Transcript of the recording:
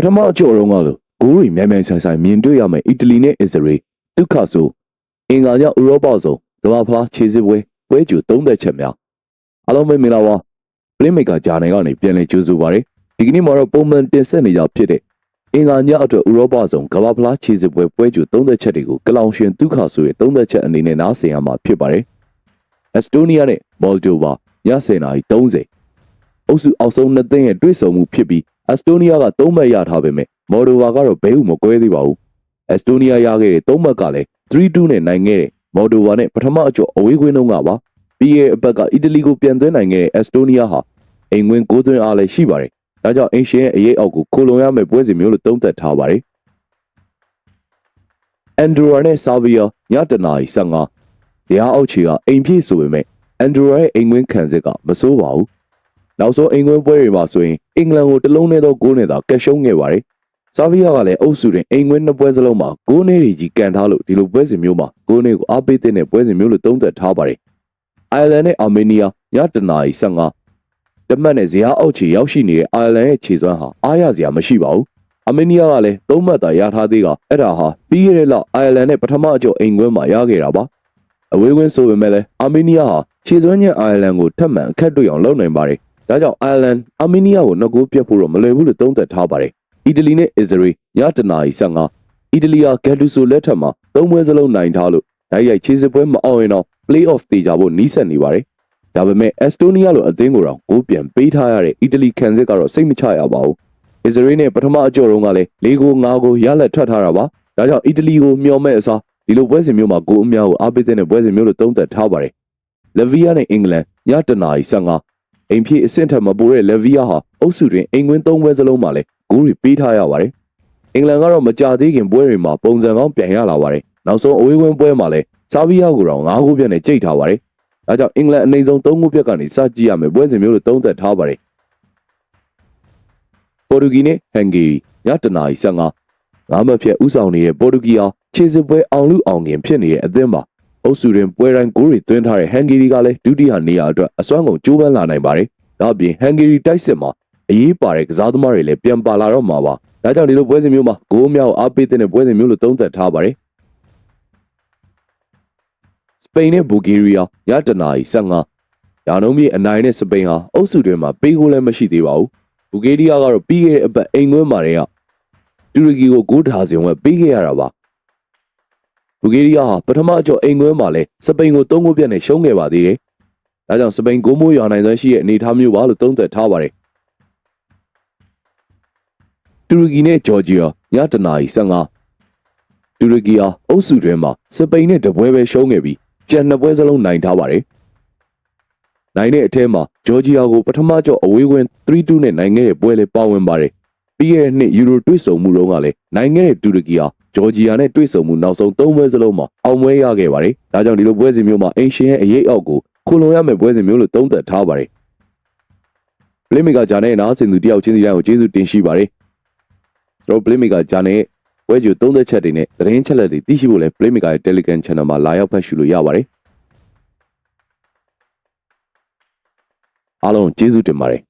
ပထမအကျော်တုန်းကလို့ဂိုးတွေမြန်မြန်ဆိုင်ဆိုင်မြင်တွေ့ရမယ်အီတလီနဲ့အစ္စရေးဒုက္ခဆိုအင်္ဂါညဥရောပဆုံးကမ္ဘာဖလားခြေစစ်ပွဲပွဲကျူသုံးသက်ချက်များအားလုံးပဲမင်္ဂလာပါပလင်းမိတ်ကဂျာနယ်ကနေပြန်လည်ကြိုဆိုပါရစေဒီကနေ့မှာတော့ပုံမှန်တင်ဆက်နေကြဖြစ်တဲ့အင်္ဂါညအတွက်ဥရောပဆုံးကမ္ဘာဖလားခြေစစ်ပွဲပွဲကျူသုံးသက်ချက်တွေကိုကလောင်ရှင်ဒုက္ခဆိုရဲ့သုံးသက်ချက်အနေနဲ့နားဆင်ရမှာဖြစ်ပါတယ်အက်စတိုးနီးယားနဲ့မော်လ်ဒိုဗာည10:30နာရီ30အုပ်စုအောက်ဆုံးနှစ်သင်းရဲ့တွေ့ဆုံမှုဖြစ်ပြီး အက်စတိုးနီးယားက3မှတ်ရထားပေမဲ့မော်ဒိုဗာကတော့ဘဲဥမကွဲသေးပါဘူးအက်စတိုးနီးယားရခဲ့တဲ့3မှတ်ကလည်း3-2နဲ့နိုင်ခဲ့တဲ့မော်ဒိုဗာနဲ့ပထမအကျော်အဝေးကွင်းတုန်းကပါပြီးရဲ့အပတ်ကအီတလီကိုပြန်သွင်းနိုင်ခဲ့တဲ့အက်စတိုးနီးယားဟာအိမ်ဝင်6သွင်းအားလည်းရှိပါတယ်ဒါကြောင့်အင်ရှင်ရဲ့အရေးအောက်ကိုခိုလုံရမယ့်ပွဲစဉ်မျိုးလို့သုံးသပ်ထားပါတယ်အန်ဒရိုယာနဲ့ဆာဗီယာညတနာရီ15တရားအောက်ခြေကအိမ်ပြည့်ဆိုပေမဲ့အန်ဒရိုယာရဲ့အိမ်ဝင်ခံစစ်ကမစိုးပါဘူး နောက်ဆုံးအိမ်ဝင်ပွဲတွေမှာဆိုရင်အင်္ဂလန်ကိုတလုံးနဲ့တော့ဂိုးနဲ့သာကက်ရှုံးခဲ့ပါတယ်ဆာဗီယာကလည်းအုပ်စုတွင်အိမ်ဝင်နှစ်ပွဲစလုံးမှာဂိုးနဲ့တွေကြီးကန်ထားလို့ဒီလိုပွဲစဉ်မျိုးမှာဂိုးနဲ့ကိုအားပေးတဲ့ပွဲစဉ်မျိုးလို့သုံးသပ်ထားပါတယ်အိုင်ယာလန်နဲ့အာမေးနီးယားညတနာရီ15တမတ်နဲ့ဇရာအောက်ခြေရောက်ရှိနေတဲ့အိုင်ယာလန်ရဲ့ခြေစွမ်းဟာအားရစရာမရှိပါဘူးအာမေးနီးယားကလည်းသုံးမှတ်သာရထားသေးကအဲ့ဒါဟာပြီးရတဲ့လောက်အိုင်ယာလန်နဲ့ပထမအကျော်အိမ်ကွင်းမှာရခဲ့တာပါအဝေးကွင်းဆိုပေမဲ့လည်းအာမေးနီးယားဟာခြေစွမ်းညံအိုင်ယာလန်ကိုထပ်မံအခက်တွေ့အောင်လုပ်နိုင်ပါတယ် ဒါကြောင့်အိုင်ယာလန်အာမေးနီးယားကိုနှစ်ဂိုးပြတ်ဖို့တော့မလွယ်ဘူးလို့သုံးသပ်ထားပါတယ်အီတလီနဲ့အစ္စရေးညတနာရီ15အီတလီကဂက်ဒူဆိုလက်ထက်မှာသုံးပွဲစလုံးနိုင်ထားလို့ဓာတ်ရိုက်ခြေစစ်ပွဲမအောင်ရင်တော့ play-off တေချာဖို့နီးစပ်နေပါတယ်။ဒါပေမဲ့အက်စတိုးနီးယားလိုအသင်းကိုတော့ဂိုးပြန်ပေးထားရတဲ့အီတလီခံစစ်ကတော့စိတ်မချရပါဘူး။အစ္စရေးနဲ့ပထမအကြော်တုန်းကလည်း၄ဂိုး၅ဂိုးရလက်ထွက်ထားတာပါ။ဒါကြောင့်အီတလီကိုမျှော်မဲ့အစားဒီလိုပွဲစဉ်မျိုးမှာဂိုးအများကိုအားပေးတဲ့ပွဲစဉ်မျိုးလို့သုံးသပ်ထားပါတယ်။လက်ဗီယာနဲ့အင်္ဂလန်ညတနာရီ15 အိမ်ဖြစ်အဆင့်ထက်မပိုတဲ့လက်ဗီယာဟာအုပ်စုတွင်အိမ်ကွင်း၃ပွဲစလုံးမှာလည်းဂိုးတွေပေးထားရပါတယ်။အင်္ဂလန်ကတော့မကြသေးခင်ပွဲတွေမှာပုံစံကောင်းပြန်ရလာပါတယ်။နောက်ဆုံးအဝေးဝင်ပွဲမှာလည်းဆာဗီယာကိုတော့၅ဂိုးပြတ်နဲ့ကြိတ်ထားပါတယ်။ဒါကြောင့်အင်္ဂလန်အနေဆုံး၃ဂိုးပြတ်ကနေစကြည့်ရမယ်ပွဲစဉ်မျိုးလို့သုံးသပ်ထားပါတယ်။ပေါ်တူဂီနဲ့ဟန်ဂေရီညတနာရီ15ငါးမဖြတ်ဥဆောင်နေတဲ့ပေါ်တူဂီဟာခြေစစ်ပွဲအောင်လူအောင်ငင်ဖြစ်နေတဲ့အသင်းပါ။ အုပ်စုတွင်ပွဲတိုင်းဂိုးတွေသွင်းထားတဲ့ဟန်ဂေရီကလည်းဒုတိယနေရာအတွက်အစွမ်းကုန်ကြိုးပမ်းလာနိုင်ပါတယ်။ဒါ့အပြင်ဟန်ဂေရီတိုက်စစ်မှာအရေးပါတဲ့ကစားသမားတွေလည်းပြန်ပါလာတော့မှာပါ။ဒါကြောင့်ဒီလိုပွဲစဉ်မျိုးမှာဂိုးများကိုအားပေးတဲ့ပွဲစဉ်မျိုးလို့သုံးသပ်ထားပါတယ်။စပိန်နဲ့ဘူဂေးရီးယားညတနာရီ15ရာနှုန်းပြည့်အနိုင်နဲ့စပိန်ဟာအုပ်စုတွင်မှာပေးကိုလည်းမရှိသေးပါဘူး။ဘူဂေးရီးယားကတော့ပြီးခဲ့တဲ့အပတ်အိမ်သွင်းမှာတည်းကတူရကီကိုဂိုးထားစဉ်ဝက်ပေးခဲ့ရတာပါ။ ဘူဂေးရီးယားဟာပထမအကျော်အိမ်သွင်းမှာလဲစပိန်ကို၃ဂိုးပြတ်နဲ့ရှုံးခဲ့ပါသေးတယ်။ဒါကြောင့်စပိန်ဂိုးမိုးရွာနိုင်စွမ်းရှိတဲ့အနေအထားမျိုးပါလို့သုံးသပ်ထားပါတယ်။တူရကီနဲ့ဂျော်ဂျီယာညတနာရီ15တူရကီဟာအုပ်စုတွင်မှာစပိန်နဲ့တပွဲပဲရှုံးခဲ့ပြီးကြံနှစ်ပွဲစလုံးနိုင်ထားပါတယ်။နိုင်တဲ့အထဲမှာဂျော်ဂျီယာကိုပထမကျော့အဝေးဝင်3-2နဲ့နိုင်ခဲ့တဲ့ပွဲလေးပါဝင်ပါတယ်။ပြီးခဲ့တဲ့နှစ်ယူရိုတွေ့ဆုံမှုတုန်းကလည်းနိုင်ခဲ့တဲ့တူရကီဟာ ဂျော်ဂျီယာနဲ့တွေ့ဆုံမှုနောက်ဆုံး၃ပွဲစလုံးမှာအောင်ပွဲရခဲ့ပါတယ်။ဒါကြောင့်ဒီလိုပွဲစဉ်မျိုးမှာအင်ရှင်ရဲ့အရေးအောက်ကိုခုလုံရမယ့်ပွဲစဉ်မျိုးလို့သုံးသပ်ထားပါတယ်။ပလင်းမီကဂျာနဲ့နားဆင်သူတယောက်ချင်းစီတိုင်းကိုကျေးဇူးတင်ရှိပါတယ်။ကျွန်တော်ပလင်းမီကဂျာနဲ့ဝဲကျူသုံးသက်ချက်တွေနဲ့သတင်းချက်လက်တွေသိရှိဖို့လဲ Playmaker ရဲ့ Telegram Channel မှာလာရောက်ဖတ်ရှုလို့ရပါတယ်အားလုံးကျေးဇူးတင်ပါတယ်